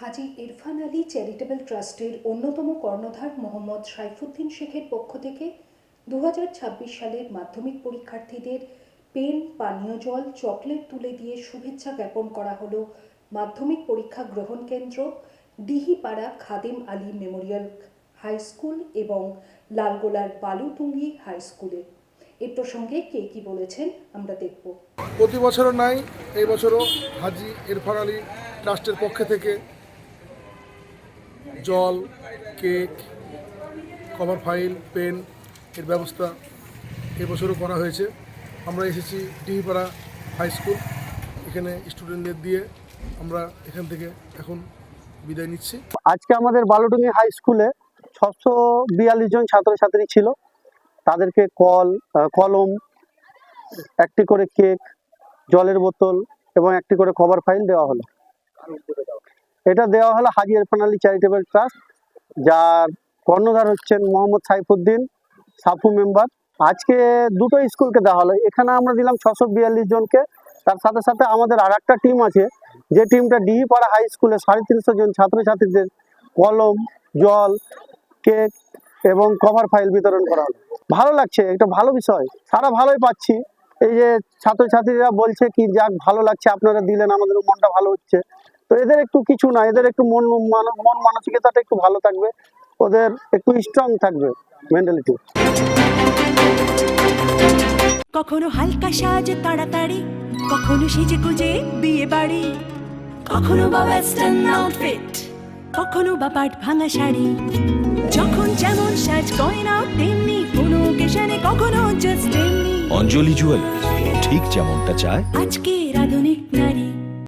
হাজি Irfan Ali charitable ট্রাস্টের অন্যতম কর্ণধার মোহাম্মদ সাইফুদ্দিন শেখের পক্ষ থেকে দু হাজার ছাব্বিশ সালের মাধ্যমিক পরীক্ষার্থীদের পেন, পানীয় জল, চকলেট তুলে দিয়ে শুভেচ্ছা জ্ঞাপন করা হলো মাধ্যমিক পরীক্ষা গ্রহণ কেন্দ্র ডিহিপাড়া খাদেম আলী মেমোরিয়াল হাই স্কুল এবং লালগোলার বালুটুঙ্গি হাই স্কুলে। এ প্রসঙ্গে কে কি বলেছেন আমরা দেখব। প্রতি বছরও নাই এই বছরও হাজি ইরফান আলী ট্রাস্টের পক্ষে থেকে জল, কেক, কভার ফাইল, পেন এর ব্যবস্থা এবছরও করা হয়েছে। আমরা এসেছি ডিহিপাড়া হাই স্কুল। এখানে স্টুডেন্টদের দিয়ে আমরা এখান থেকে এখন বিদায় নিচ্ছি। আজকে আমাদের বালুডুঙ্গি হাই স্কুলে ছশো বিয়াল্লিশ জন ছাত্রছাত্রী ছিল। তাদেরকে কল কলম, একটি করে কেক, জলের বোতল এবং একটি করে কভার ফাইল দেওয়া হলো। এটা দেওয়া হলো হাজি ইরফান আলী চ্যারিটেবল ট্রাস্ট, যার কর্ণধার হচ্ছেন মোহাম্মদ সাইফুদ্দিন সাফু মেম্বার। আজকে দুটো স্কুলকে দেওয়া হলো। এখানে আমরা দিলাম ছশো বিয়াল্লিশ জনকে। তার সাথে সাথে আমাদের আর একটা টিম আছে, যে টিমটা ডিহিপাড়া হাই স্কুলে সাড়ে তিনশো জন ছাত্রছাত্রীদের কলম, জল, কেক এবং কভার ফাইল বিতরণ করা হলো। ভালো লাগছে একটা ভালো বিষয়। সারা ভালোই পাচ্ছি। এই যে ছাত্রছাত্রীরা বলছে কি, যাক, ভালো লাগছে, আপনারা দিলেন আমাদের মনটা ভালো হচ্ছে। তো এদের একটু কিছু না এদের একটু মন মন মানসিকতাটা একটু ভালো থাকবে ওদের একটু স্ট্রং থাকবে মেন্টালিটি কখনো হালকা সাজ তাড়াতাড়ি কখনো সেজে গুজে বিয়ে বাড়ি। কখনো বা ওয়েস্টার্ন আউটফিট কখনো বা পাট ভাঙা শাড়ি। যখন যেমন সাজ গয়না তেমনি কোনো ওকেশনে কখনো জাস্ট তেমনি। অঞ্জলি জুয়েলার্স ঠিক যেমনটা চায়। আজকের আধুনিক নারী।